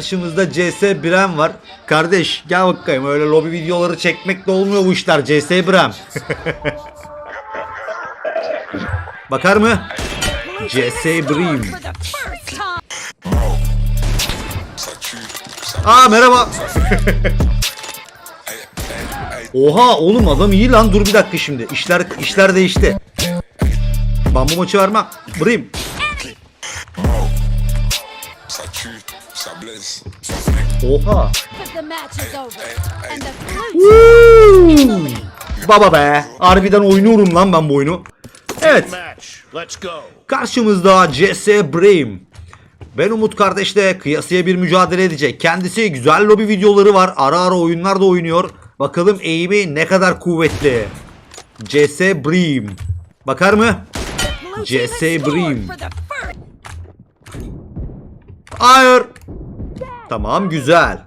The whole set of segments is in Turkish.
Karşımızda CS Brem var. Kardeş gel bakayım öyle lobi videoları çekmekle olmuyor bu işler. CS Brem. Bakar mı? CS Brem. Aa merhaba. Oha oğlum adam iyi lan dur bir dakika şimdi. İşler işler değişti. Bambu maçı vermem. Brim. Oha. But the match is over. And the blue Woo! Baba be. Harbiden oynuyorum lan ben bu oyunu. Evet. match. Let's go. Karşımızda CS Brame. Ben Umut kardeşle kıyasıya bir mücadele edecek. Kendisi güzel lobi videoları var. Ara ara oyunlar da oynuyor. Bakalım eğimi ne kadar kuvvetli. CS Brame. Bakar mı? CS first. Hayır. Tamam güzel.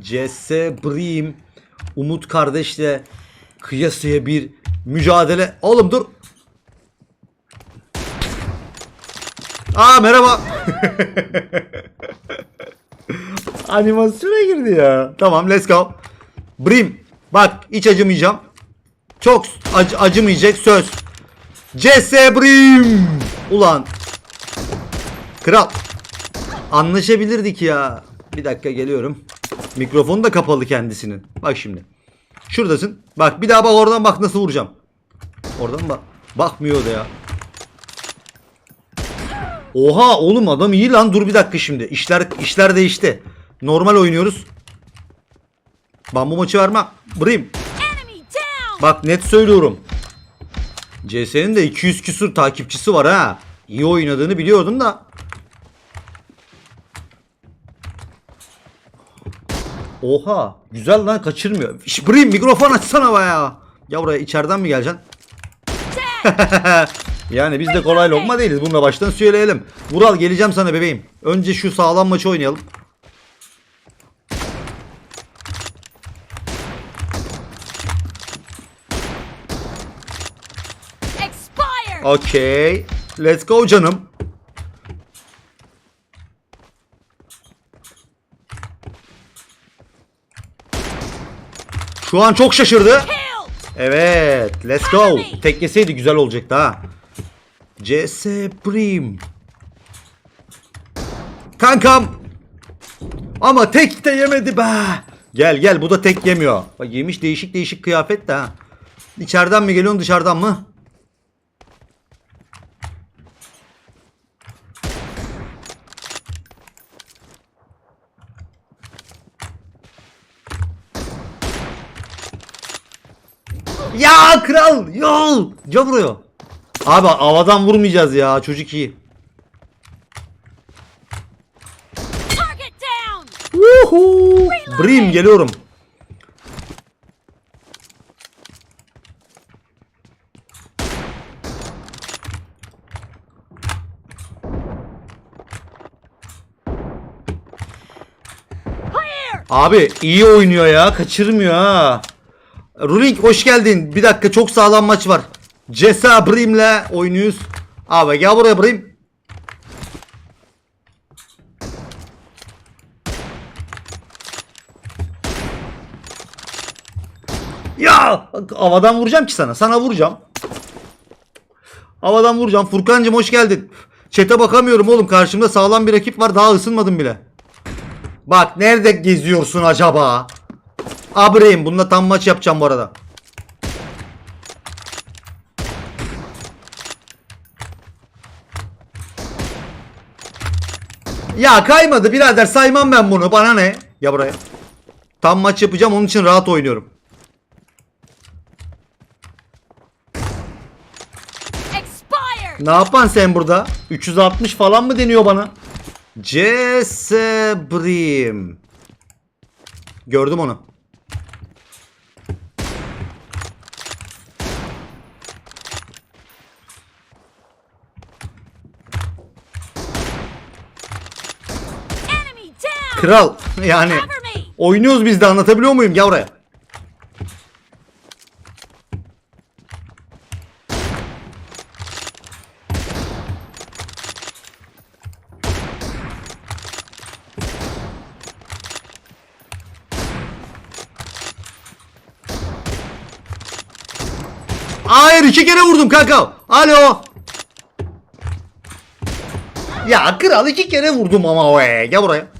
CS Brame. Umut kardeşle kıyasıya bir mücadele. Oğlum dur. Aa merhaba. Animasyona girdi ya. Tamam let's go. Brim. Bak hiç acımayacağım. Çok ac- acımayacak söz. CS Brim. Ulan. Kral. Anlaşabilirdik ya. Bir dakika geliyorum. Mikrofonu da kapalı kendisinin. Bak şimdi. Şuradasın. Bak bir daha bak oradan bak nasıl vuracağım. Oradan bak. Bakmıyor da ya. Oha oğlum adam iyi lan dur bir dakika şimdi. İşler işler değişti. Normal oynuyoruz. Bambu maçı vermem. Brim. Bak net söylüyorum. CS'nin de 200 küsur takipçisi var ha. İyi oynadığını biliyordum da. Oha. Güzel lan kaçırmıyor. Brim mikrofon açsana be ya. Ya buraya içeriden mi geleceksin? yani biz de kolay lokma değiliz. Bunu da baştan söyleyelim. Vural geleceğim sana bebeğim. Önce şu sağlam maçı oynayalım. Okey. Let's go canım. Şu an çok şaşırdı. Evet. Let's go. Tek yeseydi güzel olacaktı ha. CS Prim. Kankam. Ama tek de yemedi be. Gel gel bu da tek yemiyor. Bak yemiş değişik değişik kıyafet de ha. İçeriden mi geliyorsun dışarıdan mı? Ya kral yol. Gel buraya. Abi havadan vurmayacağız ya çocuk iyi. Woohoo. Brim geliyorum. Abi iyi oynuyor ya kaçırmıyor ha. Ruling hoş geldin. Bir dakika çok sağlam maç var. Cesa Brim'le oynuyoruz. Abi gel buraya Brim. Ya havadan vuracağım ki sana. Sana vuracağım. Havadan vuracağım. Furkancım hoş geldin. Çete bakamıyorum oğlum. Karşımda sağlam bir rakip var. Daha ısınmadım bile. Bak nerede geziyorsun acaba? Abraham bununla tam maç yapacağım bu arada. Ya kaymadı birader saymam ben bunu bana ne? Ya buraya. Tam maç yapacağım onun için rahat oynuyorum. Ne yapan sen burada? 360 falan mı deniyor bana? CS Brim. Gördüm onu. Kral yani oynuyoruz biz de anlatabiliyor muyum Gel yavraya? Hayır iki kere vurdum kanka. Alo. Ya kral iki kere vurdum ama o gel buraya.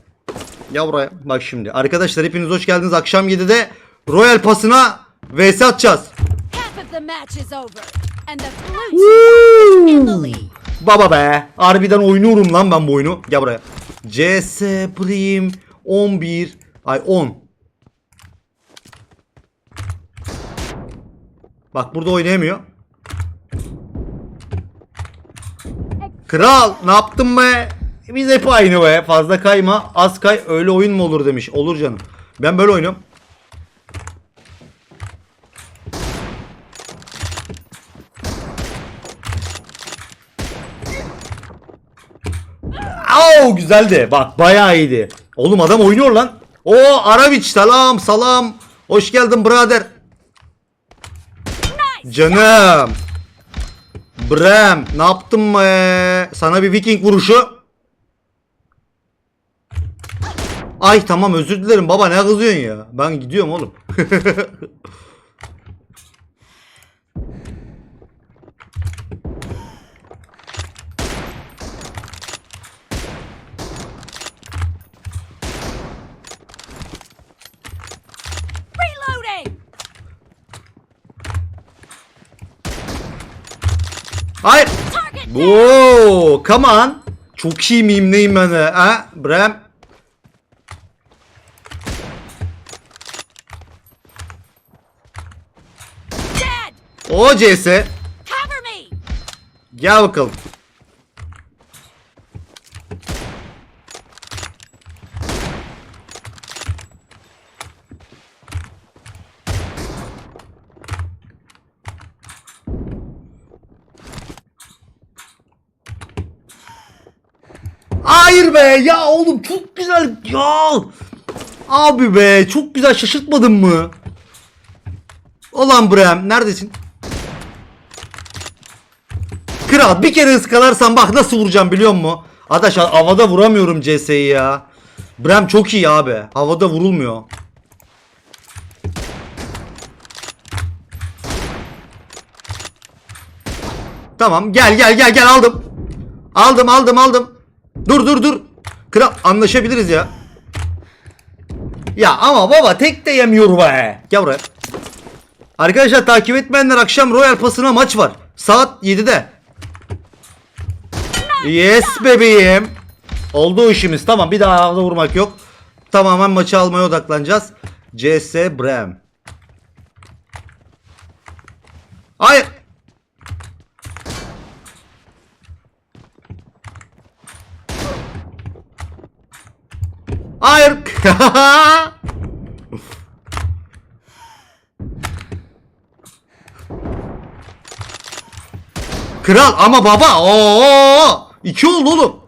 Gel buraya. Bak şimdi. Arkadaşlar hepiniz hoş geldiniz. Akşam 7'de Royal pasına vs atacağız. Baba be. Harbiden oynuyorum lan ben bu oyunu. Gel buraya. CS Prim 11 ay 10. Bak burada oynayamıyor. Kral ne yaptın be? Biz hep aynı be. Fazla kayma. Az kay. Öyle oyun mu olur demiş. Olur canım. Ben böyle oynuyorum. Au güzeldi. Bak bayağı iyiydi. Oğlum adam oynuyor lan. O Araviç selam salam. Hoş geldin birader. Canım. Brem ne yaptın be? Sana bir viking vuruşu. Ay tamam özür dilerim baba ne kızıyorsun ya? Ben gidiyorum oğlum. Reloading! Hayır. Oo, come on. Çok iyi miyim neyim ben ha? Brem. Dead! O CS. Cover me! Gel bakalım. Hayır be ya oğlum çok güzel ya. Abi be çok güzel şaşırtmadın mı? Ulan Brem neredesin? Kral bir kere ıskalarsan bak nasıl vuracağım biliyor musun? Adaş havada vuramıyorum CS'yi ya. Brem çok iyi abi. Havada vurulmuyor. Tamam gel gel gel gel aldım. Aldım aldım aldım. Dur dur dur. Kral anlaşabiliriz ya. Ya ama baba tek de yemiyor be. Gel buraya. Arkadaşlar takip etmeyenler akşam Royal Pasına maç var. Saat 7'de. Yes bebeğim. Oldu işimiz. Tamam bir daha havada vurmak yok. Tamamen maçı almaya odaklanacağız. CS Brem. Hayır. Hayır. Kral ama baba. Oo! İki oldu oğlum.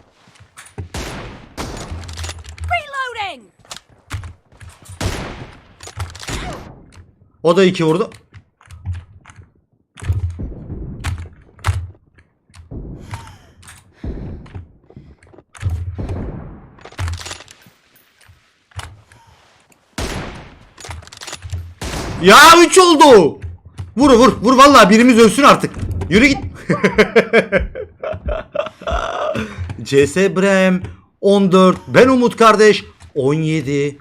Reloading! O da iki vurdu. Ya 3 oldu. Vur vur vur vallahi birimiz ölsün artık. Yürü git. CS Brem 14 ben Umut kardeş 17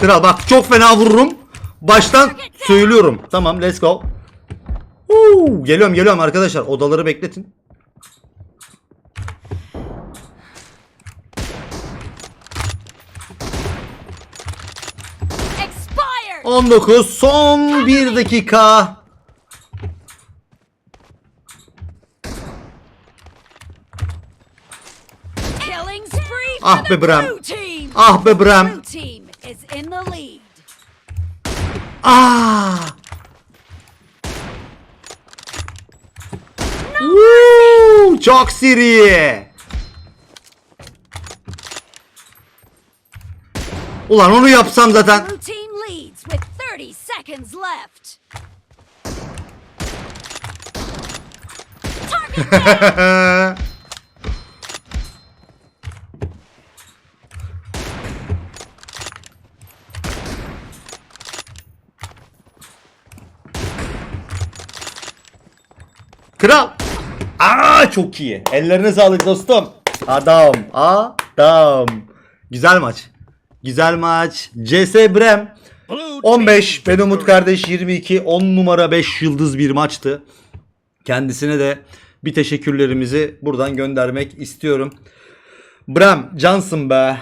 Kral bak çok fena vururum. Baştan söylüyorum. Tamam let's go. Uuu, geliyorum geliyorum arkadaşlar. Odaları bekletin. Expired! 19 son 1 dakika. Ah be Bram. Ah be Bram. Ah. Woo, çok seri. Ulan onu yapsam zaten. Kral. Aa çok iyi. Ellerine sağlık dostum. Adam. Adam. Güzel maç. Güzel maç. CS Brem 15. Ben Umut kardeş 22. 10 numara 5 yıldız bir maçtı. Kendisine de bir teşekkürlerimizi buradan göndermek istiyorum. Brem cansın be.